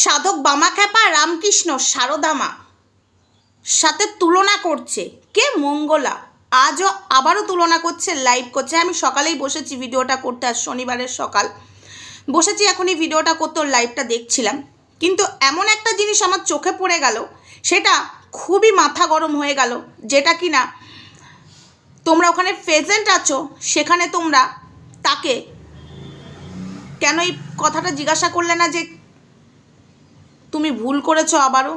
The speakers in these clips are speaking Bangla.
সাধক বামাখ্যাপা রামকৃষ্ণ সারদামা। সাথে তুলনা করছে কে? মঙ্গলা। আজও আবারও তুলনা করছে লাইভ করছে। আমি সকালেই বসেছি ভিডিওটা করতে আর শনিবারের সকাল। বসেছি এখন এই ভিডিওটা করতে, ওর লাইভটা দেখছিলাম। কিন্তু এমন একটা জিনিস আমার চোখে পড়ে গেল, সেটা খুবই মাথা গরম হয়ে গেল, যেটা কি না তোমরা ওখানে প্রেজেন্ট আছো, সেখানে তোমরা তাকে কেন এই কথাটা জিজ্ঞাসা করলে না যে তুমি ভুল করেছ আবারও।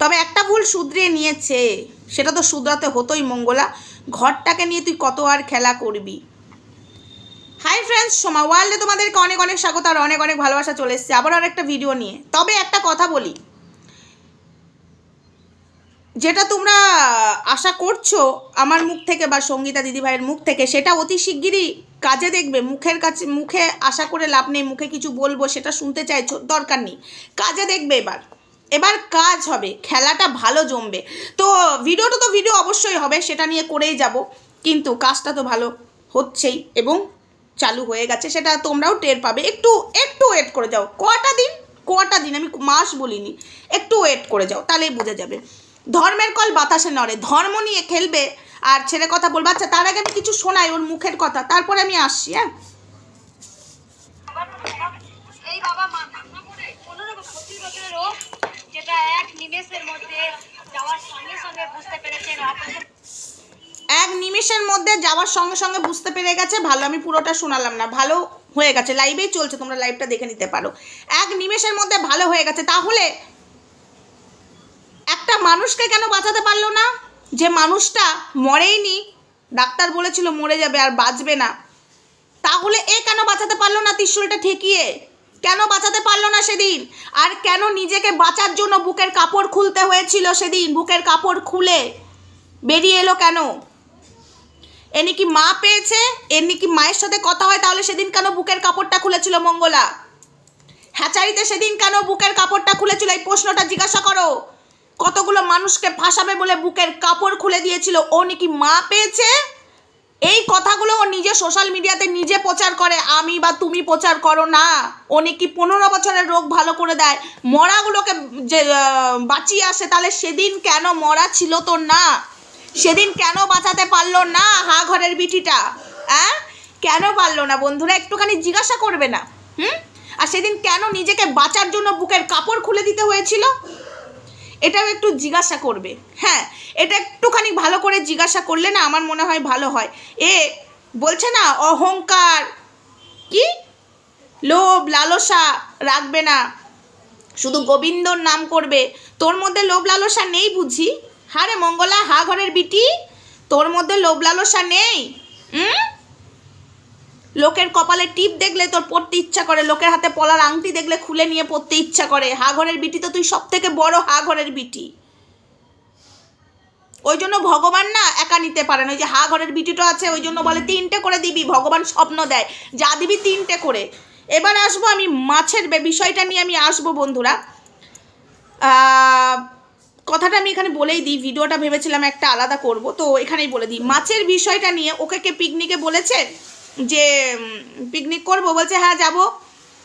তবে একটা ভুল শুধরিয়ে নিয়েছে, সেটা তো শুধরাতে হতোই মঙ্গলা। ঘরটাকে নিয়ে তুই কত আর খেলা করবি। হাই ফ্রেন্ডস সোমা ওয়ার্ল্ডে তোমাদেরকে অনেক অনেক স্বাগত আর অনেক অনেক ভালোবাসা চলে এসছে। আবার আর একটা ভিডিও নিয়ে। তবে একটা কথা বলি। যেটা তোমরা আশা করছ আমার মুখ থেকে বা সঙ্গীতা দিদিভাইয়ের মুখ থেকে, সেটা অতি শিগগিরই কাজে দেখবে, মুখের কাছে, মুখে আশা করে লাভ নেই, মুখে কিছু বলব সেটা শুনতে চাইছো, দরকার নেই। কাজে দেখবে এবার। এবার কাজ হবে, খেলাটা ভালো জমবে। তো ভিডিওটা তো ভিডিও অবশ্যই হবে, সেটা নিয়ে করেই যাব। কিন্তু কাজটা তো ভালো হচ্ছেই এবং চালু হয়ে গেছে, সেটা তোমরাও টের পাবে। একটু একটু ওয়েট করে যাও। কটা দিন? কটা দিন? আমি মাস বলিনি। একটু ওয়েট করে যাও, তাহলেই বুঝে যাবে। ধর্মের কল বাতাসে নড়ে, ধর্ম নিয়ে খেলবে আর ছেলে কথা বলব। আচ্ছা তার আগে আমি কিছু শোনাই ওর মুখের কথা। তারপরে আমি আসছি হ্যাঁ? এক নিমিষের মধ্যে যাওয়ার সঙ্গে সঙ্গে বুঝতে পেরে। গেছে ভালো আমি পুরোটা শোনালাম না ভালো হয়ে গেছে লাইভেই চলছে তোমরা লাইভটা দেখে নিতে পারো। এক নিমেষের মধ্যে ভালো হয়ে গেছে তাহলে একটা মানুষকে কেন বাঁচাতে পারল না? যে মানুষটা মরেইনি ডাক্তার বলেছিল মরে যাবে আর বাঁচবে না। তাহলে এ কেন বাঁচাতে পারল না ত্রিশুলটা ঠেকিয়ে কেন বাঁচাতে পারল না সেদিন? আর কেন নিজেকে বাঁচার জন্য বুকের কাপড় খুলতে হয়েছিল সেদিন? বুকের কাপড় খুলে বেরিয়ে এলো কেন? এ কি মা পেয়েছে? এর কি মায়ের সাথে কথা হয়? তাহলে সেদিন কেন বুকের কাপড়টা খুলেছিল মঙ্গলা? হ্যাচারিতে সেদিন কেন বুকের কাপড়টা খুলেছিল? এই প্রশ্নটা জিজ্ঞাসা করো। কতগুলো মানুষকে ফাঁসাবে বলে বুকের কাপড় খুলে দিয়েছিল? ও নাকি মা পেয়েছে? এই কথাগুলো ও নিজে সোশ্যাল মিডিয়াতে নিজে প্রচার করে। আমি বা তুমি প্রচার করো না। ও নাকি পনেরো বছরের রোগ ভালো করে দেয়। মরাগুলোকে যে বাঁচিয়ে আসে, তাহলে সেদিন কেন মরা ছিল তো না? সেদিন কেন বাঁচাতে পারল না হা ঘরের বিটিটা? হ্যাঁ কেন পারল না বন্ধুরা? একটুখানি জিজ্ঞাসা করবে না। হুম? আর সেদিন কেন নিজেকে বাঁচার জন্য বুকের কাপড় খুলে দিতে হয়েছিল? এটাও একটু জিজ্ঞাসা করবে। হ্যাঁ এটা একটুখানি ভালো করে জিজ্ঞাসা করলে না আমার মনে হয় ভালো হয়। এ, বলছে না, অহংকার। কি? লোভ, লালসা, রাখবে না। শুধু গোবিন্দর নাম করবে। তোর মধ্যে লোভ, লালসা নেই বুঝি? হারে মঙ্গলা, হা ঘরের বিটি? তোর মধ্যে লোভ, লালসা নেই? হুম? লোকের কপালে টিপ দেখলে তোর পড়তে ইচ্ছা করে, লোকের হাতে পলার আংটি দেখলে খুলে নিয়ে পড়তে ইচ্ছা করে। হা ঘরের বিটি তো তুই সব থেকে বড় হা ঘরের বিটি। ওই জন্য ভগবান না একা নিতে পারে না। ওই যে হা ঘরের বিটিটা আছে, ওই জন্য বলে তিনটে করে দিবি, ভগবান স্বপ্ন দেয়। যা দিবি তিনটে করে। এবার আসব আমি মাছের বিষয়টা নিয়ে আমি আসব বন্ধুরা। কথাটা আমি এখানে বলেই দিই, ভিডিওটা ভেবেছিলাম একটা আলাদা করব। তো এখানেই বলে দিই, মাছের বিষয়টা নিয়ে ওকে কে পিকনিকে বলেছে? যে পিকনিক করব, বলছে হ্যাঁ যাব।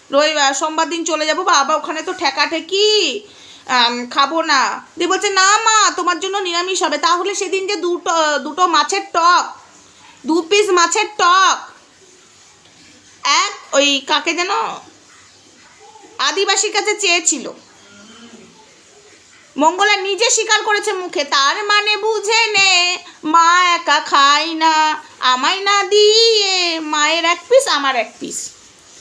রবিবার সোমবার দিন চলে যাব, বাবা, ওখানে তো ঠেকা ঠেকি খাব না। দিয়ে বলছে, না মা, তোমার জন্য নিরামিষ হবে। তাহলে সেদিন যে দুটো দুটো মাছের টক, দু পিস মাছের টক, এক ওই কাকে যেন, আদিবাসীর কাছে চেয়েছিল। মঙ্গলা নিজে স্বীকার করেছে মুখে, তার মানে বুঝে নে, মা একা খায় না, আমায় না দিয়ে, মায়ের এক পিস আমার এক পিস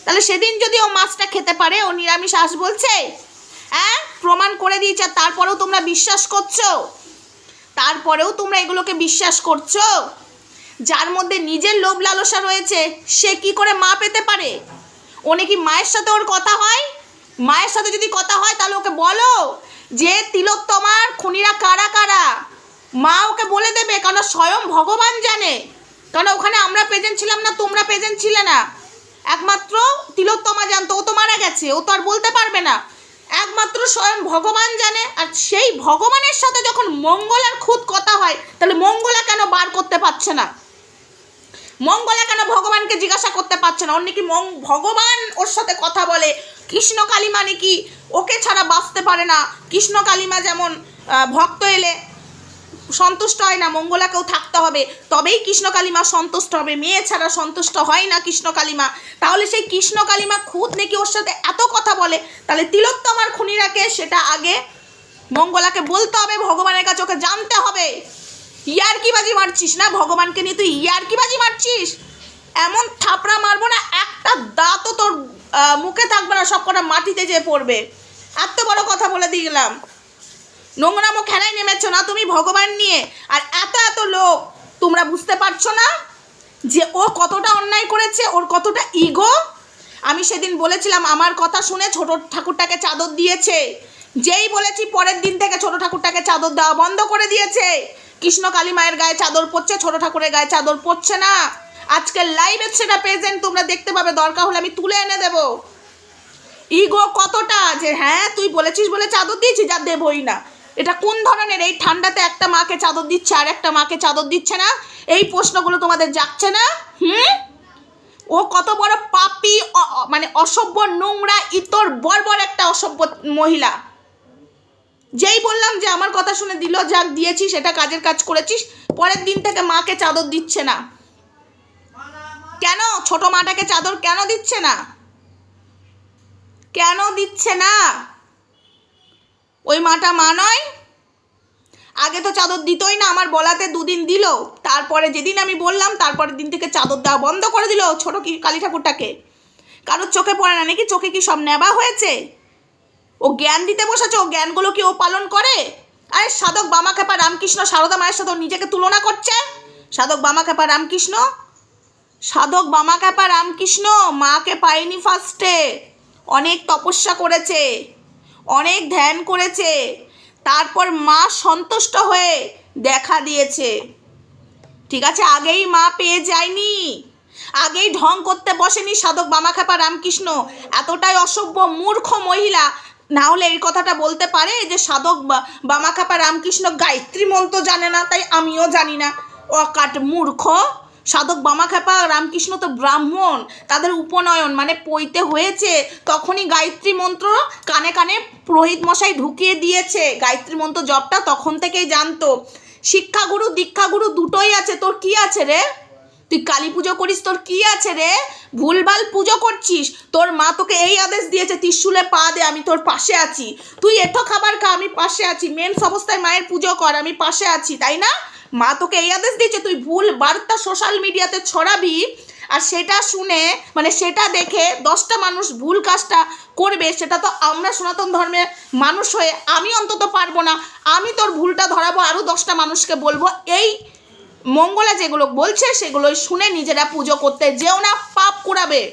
তাহলে সেদিন যদি ও মাছটা খেতে পারে, ও নিরামিষ আস বলছে? হ্যাঁ প্রমাণ করে দিয়েছে, তারপরেও তোমরা বিশ্বাস করছ? তারপরেও তোমরা এগুলোকে বিশ্বাস করছ? যার মধ্যে নিজের লোভ লালসা রয়েছে, সে কি করে মা পেতে পারে? ও নাকি মায়ের সাথে ওর কথা হয়? মায়ের সাথে যদি কথা হয়, তাহলে ওকে বলো। যে তিলোত্তমার খুনিরা কারা কারা? মা ওকে বলে দেবে কারণ স্বয়ং ভগবান জানে? কারণ ওখানে আমরা প্রেজেন্ট ছিলাম না, তোমরা প্রেজেন্ট ছিলে না? একমাত্র তিলোত্তমা জানতো, ও তো মারা গেছে, ও তো আর বলতে পারবে না। একমাত্র স্বয়ং ভগবান জানে, আর সেই ভগবানের সাথে যখন মঙ্গলার খুদ কথা হয়, তাহলে মঙ্গলা কেন বার করতে পারছে না? মঙ্গলা কেন ভগবানকে জিজ্ঞাসা করতে পারছে না? অন্য কি মং ভগবান ওর সাথে কথা বলে? কৃষ্ণ কালিমা নাকি ওকে ছাড়া বাঁচতে পারে না? কৃষ্ণ কালিমা যেমন ভক্ত এলে সন্তুষ্ট হয় না, মঙ্গলাকেও থাকতে হবে। তবেই কৃষ্ণ কালিমা সন্তুষ্ট হবে। মেয়ে ছাড়া সন্তুষ্ট হয় না কৃষ্ণ কালিমা। তাহলে সেই কৃষ্ণ কালিমা খুদ নাকি ওর সাথে এত কথা বলে? তাহলে তিলোত্তমার খুনিরাকে সেটা আগে মঙ্গলাকে বলতে হবে, ভগবানের কাছে ওকে জানতে হবে। ইয়ারকিবাজি মারছিস না? ভগবানকে নিয়ে তুই ইয়ারকিবাজি মারছিস? এমন থাপড়া মারবো না, একটা দাঁতও তোর মুখে থাকবে না সব কটা মাটিতে যেয়ে পড়বে। এত বড় কথা বলে দিয়ে গেলাম নোংরামো খেলায় নেমেছো না তুমি ভগবান নিয়ে? আর এত এত লোক, তোমরা বুঝতে পারছ না যে ও কতটা অন্যায় করেছে, ওর কতটা ইগো আমি সেদিন বলেছিলাম, আমার কথা শুনে ছোট ঠাকুরটাকে চাদর দিয়েছে। যেই বলেছি, পরের দিন থেকে ছোট ঠাকুরটাকে চাদর দেওয়া বন্ধ করে দিয়েছে। কৃষ্ণ কালী মায়ের গায়ে চাদর পড়ছে ছোট ঠাকুরের গায়ে চাদর পড়ছে না। আজকের লাইভে সেটা প্রেজেন্ট তোমরা দেখতে পাবে, দরকার হলে আমি তুলে এনে দেবো। ইগো কতটা যে হ্যাঁ তুই বলেছিস বলে চাদর দিয়েছি যা দেবই না। এটা কোন ধরনের? এই ঠান্ডাতে একটা মাকে চাদর দিচ্ছে, আর একটা মাকে চাদর দিচ্ছে না? এই প্রশ্নগুলো তোমাদের যাচ্ছে না? হুম? ও কত বড় পাপি মানে অসভ্য নোংরা, ইতর বর্বর একটা অসভ্য মহিলা। যেই বললাম যে আমার কথা শুনে দিল, যাক দিয়েছিস সেটা কাজের কাজ করেছিস, পরের দিন থেকে মাকে চাদর দিচ্ছে না। কেন? ছোট মাটাকে চাদর কেন দিচ্ছে না? কেন দিচ্ছে না? ওই মাটা মা নয়। আগে তো চাদর দিতই না, আমার বলাতে দুদিন দিল। তারপরে যেদিন আমি বললাম, তারপরের দিন থেকে চাদর দেওয়া বন্ধ করে দিল ছোট কি কালী ঠাকুরটাকে। কারোর চোখে পড়ে না, নাকি চোখে কি সব নেবা হয়েছে? ও জ্ঞান দিতে বসেছে, ও জ্ঞানগুলো কি ও পালন করে? আরে সাধক বামাখ্যাপা রামকৃষ্ণ, সারদা মায়ের সাথে নিজেকে তুলনা করছে? সাধক বামাখ্যাপা রামকৃষ্ণ? সাধক বামাখ্যাপা রামকৃষ্ণ, মাকে পায়নি ফার্স্টে অনেক তপস্যা করেছে, অনেক ধ্যান করেছে, তারপর মা সন্তুষ্ট হয়ে দেখা দিয়েছে। ঠিক আছে, আগেই মা পেয়ে যায়নি। আগেই ঢং করতে বসেনি সাধক বামাখ্যাপা রামকৃষ্ণ। এতটাই অসভ্য মূর্খ মহিলা না হলে এই কথাটা বলতে পারে যে সাধক বা- বামাখ্যাপা রামকৃষ্ণ গায়ত্রী মন্ত্র জানে না, তাই আমিও জানি না। অকাট মূর্খ। সাধক বামাখ্যাপা রামকৃষ্ণ তো ব্রাহ্মণ, তাদের উপনয়ন মানে পইতে হয়েছে। তখনই গায়ত্রী মন্ত্র কানে কানে পুরোহিত মশাই ঢুকিয়ে দিয়েছে। গায়ত্রী মন্ত্র জপটা তখন থেকেই জানতো। শিক্ষাগুরু, দীক্ষাগুরু দুটোই আছে, তোর কি আছে রে? তুই কালী পুজো করিস, তোর কি আছে রে? ভুলভাল পুজো করছিস। তোর মা তোকে এই আদেশ দিয়েছে, ত্রিশুলে পা দে, আমি তোর পাশে আছি। তুই এঠো খাবার খা, আমি পাশে আছি। মেন অবস্থায় মায়ের পুজো কর, আমি পাশে আছি, তাই না? মা তোকে এই আদেশ দিয়েছে, তুই ভুল বার্তা সোশ্যাল মিডিয়াতে ছড়াবি। আর সেটা শুনে মানে সেটা দেখে দশটা মানুষ ভুল কাজটা করবে, সেটা তো আমরা সনাতন ধর্মের মানুষ হয়ে আমি অন্তত পারব না। আমি তোর ভুলটা ধরাবো আরও দশটা মানুষকে বলব। এই মঙ্গলা যেগুলো বলছে, সেগুলোই শুনে নিজেরা পুজো করতে যেও না, পাপ কুড়াবে।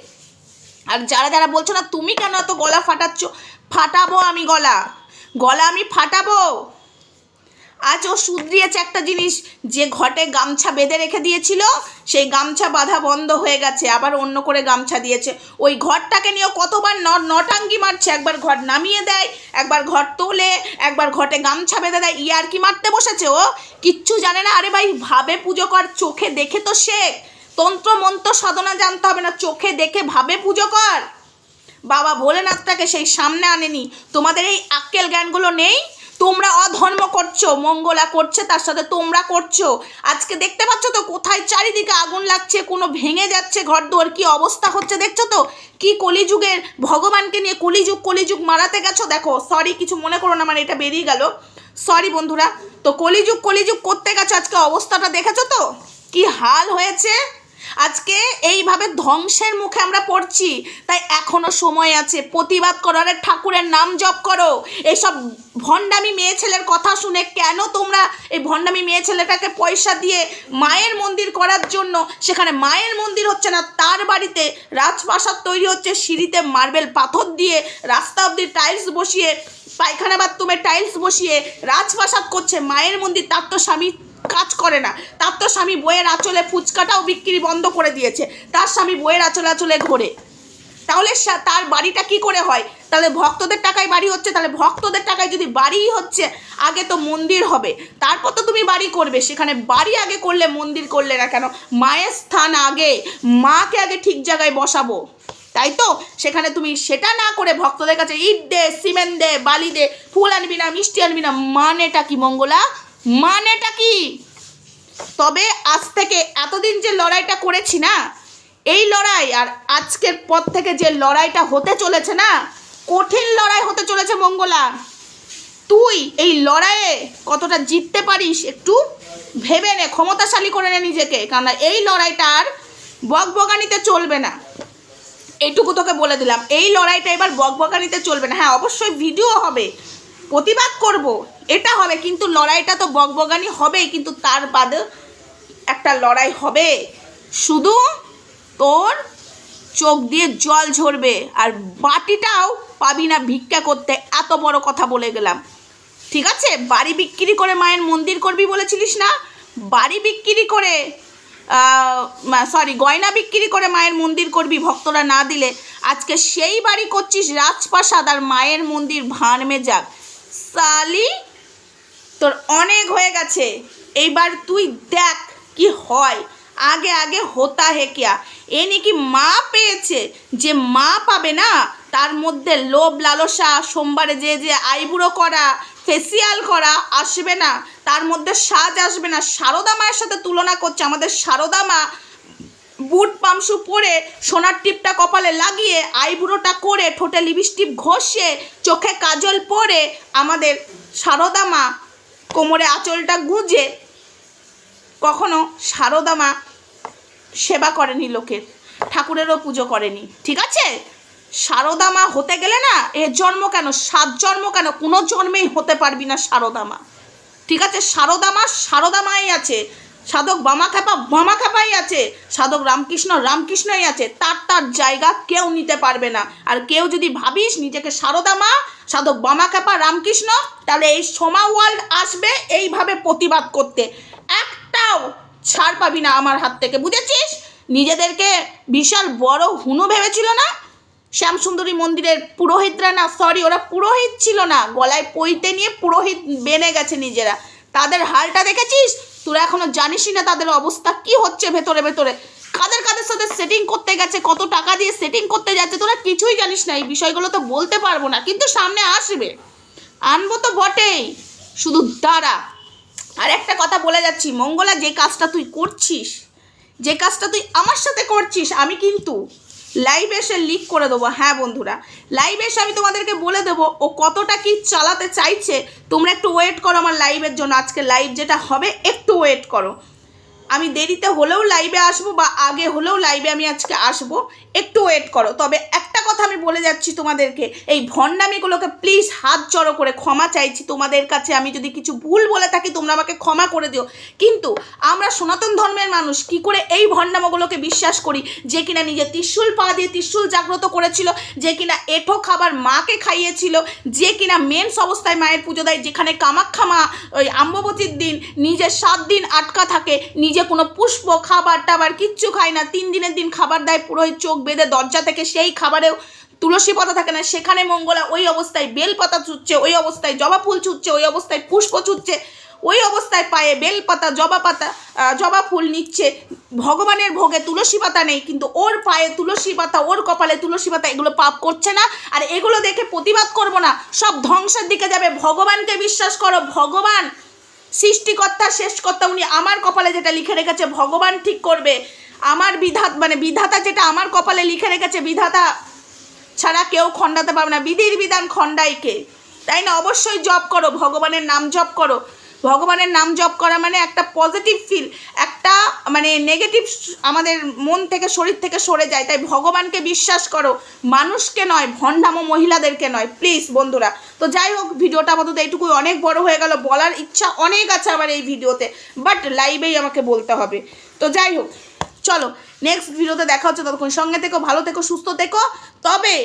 আর যারা যারা বলছো না, তুমি কেন এত গলা ফাটাচ্ছ? ফাটাবো আমি গলা। গলা আমি ফাটাবো। আজ ও শুধরিয়েছে একটা জিনিস, যে ঘটে গামছা বেঁধে রেখে দিয়েছিল, সেই গামছা বাঁধা বন্ধ হয়ে গেছে, আবার অন্য করে গামছা দিয়েছে। ওই ঘরটাকে নিয়েও কতবার ন নটাঙ্গি মারছে, একবার ঘর নামিয়ে দেয়, একবার ঘর তোলে, একবার ঘটে গামছা বেঁধে দেয়, ইয়ার কি মারতে বসেছে ও? কিচ্ছু জানে না, আরে ভাই, ভাবে পুজো কর, চোখে দেখে তো শেখ। তন্ত্র মন্ত্র সাধনা জানতে হবে না, চোখে দেখে ভাবে পুজো কর। বাবা ভোলেনাথটাকে সেই সামনে আনেনি। তোমাদের এই আক্কেল জ্ঞানগুলো নেই? তোমরা অধর্ম করছ, মঙ্গলা করছে, তার সাথে তোমরা করছ। আজকে দেখতে পাচ্ছ তো কোথায় চারিদিকে আগুন লাগছে, কোনো ভেঙে যাচ্ছে ঘর দুয়ার কি অবস্থা হচ্ছে দেখছ তো? কি কলিযুগের ভগবানকে নিয়ে কলিযুগ কলিযুগ মারাতে গেছো? দেখো সরি কিছু মনে করো না মানে এটা বেরিয়ে গেল। সরি বন্ধুরা, তো কলিযুগ কলিযুগ করতে গেছো, আজকে অবস্থাটা দেখেছ তো? কি হাল হয়েছে? আজকে এইভাবে ধ্বংসের মুখে আমরা পড়ছি, তাই এখনও সময় আছে। প্রতিবাদ করো আরে ঠাকুরের নাম জপ করো। এইসব ভণ্ডামি মেয়ে ছেলের কথা শুনে কেন তোমরা এই ভণ্ডামি মেয়ে ছেলেটাকে পয়সা দিয়ে মায়ের মন্দির করার জন্য, সেখানে মায়ের মন্দির হচ্ছে না, তার বাড়িতে রাজপ্রাসাদ তৈরি হচ্ছে, সিঁড়িতে মার্বেল পাথর দিয়ে রাস্তা অব্দি টাইলস বসিয়ে, পায়খানা বাথরুমে টাইলস বসিয়ে রাজপ্রাসাদ করছে মায়ের মন্দির। তার তো স্বামী কাজ করে না। তার তো স্বামী বইয়ের আঁচলে ফুচকাটাও বিক্রি বন্ধ করে দিয়েছে। তার স্বামী বইয়ের আঁচলে আঁচলে ঘোরে। তাহলে তার বাড়িটা কি করে হয়? তাহলে ভক্তদের টাকায় বাড়ি হচ্ছে, তাহলে ভক্তদের টাকায় যদি বাড়িই হচ্ছে, আগে তো মন্দির হবে। তারপর তো তুমি বাড়ি করবে। সেখানে বাড়ি আগে করলে মন্দির করলে না কেন? মায়ের স্থান আগে। মাকে আগে ঠিক জায়গায় বসাবো। তাই তো? সেখানে তুমি সেটা না করে ভক্তদের কাছে ইট দে, সিমেন্ট দে, বালি দে, ফুল আনবি না, মিষ্টি আনবি না, মানেটা কি মঙ্গলা? মানেটা কি? তবে আজ থেকে এতদিন যে লড়াইটা করেছি না, এই লড়াই আর আজকের পর থেকে যে লড়াইটা হতে চলেছে না, কঠিন লড়াই হতে চলেছে মঙ্গলা। তুই এই লড়াইয়ে কতটা জিততে পারিস একটু ভেবে নে, ক্ষমতাশালী করে নে নিজেকে কারণ এই লড়াইটা আর বকবগানিতে চলবে না। এইটুকু তোকে বলে দিলাম, এই লড়াইটা এবার বকবকানিতে চলবে না। হ্যাঁ অবশ্যই ভিডিও হবে। প্রতিবাদ করব, এটা হবে, কিন্তু লড়াইটা তো বকবগানি হবেই, কিন্তু তার বাদে একটা লড়াই হবে। শুধু তোর চোখ দিয়ে জল ঝরবে, আর বাটিটাও পাবি না ভিক্ষা করতে, এত বড় কথা বলে গেলাম। ঠিক আছে? বাড়ি বিক্রি করে মায়ের মন্দির করবি বলেছিলিস না? বাড়ি বিক্রি করে সরি গয়না বিক্রি করে মায়ের মন্দির করবি, ভক্তরা না দিলে। আজকে সেই বাড়ি করছিস রাজপ্রাসাদ আর মায়ের মন্দির ভাঁড়মে যাক সালি, তোর অনেক হয়ে গেছে। এইবার তুই দেখ কি হয়। আগে আগে হোতা হে কিয়া। এ নাকি মা পেয়েছে। যে মা পাবে না, তার মধ্যে লোভ, লালসা, সোমবারে যে যে আইবুড়ো করা ফেসিয়াল করা আসবে না। তার মধ্যে সাজ আসবে না। সারদা মায়ের সাথে তুলনা করছে। আমাদের সারদা মা বুট পামসু পরে সোনার টিপটা কপালে লাগিয়ে, আইবুড়োটা করে, ঠোঁটে লিপস্টিক ঘষে, চোখে কাজল পরে আমাদের সারদা মা কোমরে আঁচলটা গুঁজে, কখনো সারদা মা সেবা করেনি লোকের, ঠাকুরেরও পুজো করেনি। ঠিক আছে? সারদা মা হতে গেলে না, এ জন্ম কেন, সাত জন্ম কেন, কোনো জন্মেই হতে পারবি না সারদা মা ঠিক আছে? সারদা মা সারদা মাই আছে। সাধক বামা খেপা, বামা খেপাই আছে। সাধক রামকৃষ্ণ, রামকৃষ্ণই আছে। তার তার জায়গা কেউ নিতে পারবে না। আর কেউ যদি ভাবিস নিজেকে সারদা মা, সাধক বামা খেপা, রামকৃষ্ণ, তাহলে এই সোমা ওয়ার্ল্ড আসবে এইভাবে প্রতিবাদ করতে। একটাও ছাড় পাবি না আমার হাত থেকে, বুঝেছিস? নিজেদেরকে বিশাল বড় হুনু ভেবেছিল না? শ্যামসুন্দরী মন্দিরের পুরোহিতরা না সরি ওরা পুরোহিত ছিল না। গলায় পইতে নিয়ে পুরোহিত বেনে গেছে নিজেরা। তাদের হালটা দেখেছিস? তোরা এখনও জানিসই না তাদের অবস্থা, কি হচ্ছে ভেতরে ভেতরে? কাদের কাদের সাথে সেটিং করতে গেছে, কত টাকা দিয়ে সেটিং করতে যাচ্ছে, তোরা কিছুই জানিস না, এই বিষয়গুলো তো বলতে পারব না, কিন্তু সামনে আসবে। আনব তো বটেই। শুধু দাঁড়া। আর একটা কথা বলে যাচ্ছি, মঙ্গলা, যে কাজটা তুই করছিস, যে কাজটা তুই আমার সাথে করছিস, আমি কিন্তু লাইভ এসে লিক করে দেবো। হ্যাঁ বন্ধুরা লাইভ এসে আমি তোমাদেরকে বলে দেবো, ও কতটা কি চালাতে চাইছে। তোমরা একটু ওয়েট করো আমার লাইভের জন্য। আজকে লাইভ যেটা হবে, একটু ওয়েট করো। আমি দেরিতে হলেও লাইভে আসব বা আগে হলেও লাইভে আমি আজকে আসব, একটু ওয়েট করো। তবে একটা কথা আমি বলে যাচ্ছি তোমাদেরকে, এই ভণ্ডামিগুলোকে প্লিজ হাত জড়ো করে ক্ষমা চাইছি তোমাদের কাছে। আমি যদি কিছু ভুল বলে থাকি, তোমরা আমাকে ক্ষমা করে দিও। কিন্তু আমরা সনাতন ধর্মের মানুষ, কি করে এই ভণ্ডামগুলোকে বিশ্বাস করি? যে কিনা নিজে ত্রিশুল পা দিয়ে ত্রিশুল জাগ্রত করেছিল, যে কিনা এঠো খাবার মাকে খাইয়েছিল, যে কিনা মেন্স অবস্থায় মায়ের পুজো দেয়, যেখানে কামাক্ষা মা ওই আম্ববতীর দিন নিজে সাত দিন আটকা থাকে নিজে কোনো পুষ্প, খাবার টাবার কিচ্ছু খায় না। তিন দিনের দিন খাবার দেয়, পুরোহিত চোখ বেঁধে দরজা থেকে সেই খাবারেও তুলসী পাতা থাকে না। সেখানে মঙ্গলা ওই অবস্থায় বেল পাতা ছুটছে ওই অবস্থায় জবা ফুল ছুটছে ওই অবস্থায় পুষ্প ছুটছে ওই অবস্থায় পায়ে বেল পাতা জবা পাতা জবা ফুল নিচ্ছে। ভগবানের ভোগে তুলসী পাতা নেই, কিন্তু ওর পায়ে তুলসী পাতা, ওর কপালে তুলসী পাতা, এগুলো পাপ করছে না। আর এগুলো দেখে প্রতিবাদ করব না। সব ধ্বংসের দিকে যাবে। ভগবানকে বিশ্বাস করো, ভগবান সৃষ্টিকর্তা, শেষকর্তা, উনি আমার কপালে যেটা লিখে রেখেছে, ভগবান ঠিক করবে। আমার বিধাত মানে বিধাতা যেটা আমার কপালে লিখে রেখেছে, বিধাতা ছাড়া কেউ খণ্ডাতে পারবে না। বিধির বিধান খণ্ডাইকে তাই না? অবশ্যই জপ করো, ভগবানের নাম জপ করো। ভগবানের নাম জপ করা মানে একটা পজিটিভ ফিল একটা মানে নেগেটিভ আমাদের মন থেকে, শরীর থেকে সরে যায়। তাই ভগবানকে বিশ্বাস করো, মানুষকে নয়, ভণ্ডামো মহিলাদেরকে নয়। প্লিজ বন্ধুরা, তো যাই হোক, ভিডিওটা আপাতত এইটুকুই অনেক বড় হয়ে গেল। বলার ইচ্ছা অনেক আছে আমার এই ভিডিওতে বাট লাইভেই আমাকে বলতে হবে। তো যাই হোক, চলো নেক্সট ভিডিওতে দেখা হচ্ছে ততক্ষণ। সঙ্গে থেকো, ভালো থেকো, সুস্থ থেকো। তবে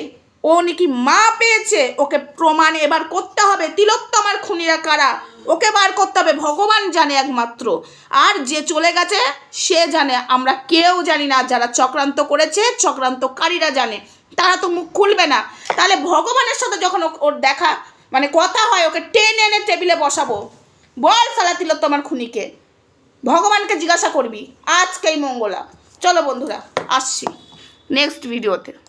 ও নাকি মা পেয়েছে, ওকে প্রমাণ এবার করতে হবে। তিলোত্তমার খুনিরা কারা? ওকে বার করতে হবে, ভগবান জানে একমাত্র। আর যে চলে গেছে, সে জানে। আমরা কেউ জানি না যারা চক্রান্ত করেছে, চক্রান্তকারীরা জানে। তারা তো মুখ খুলবে না। তাহলে ভগবানের সাথে যখন ওর দেখা মানে কথা হয়, ওকে টেনে এনে টেবিলে বসাবো। বল সালা তোমার খুনিকে। ভগবানকে জিজ্ঞাসা করবি। আজকেই মঙ্গলা। চলো বন্ধুরা, আসছি। নেক্সট ভিডিওতে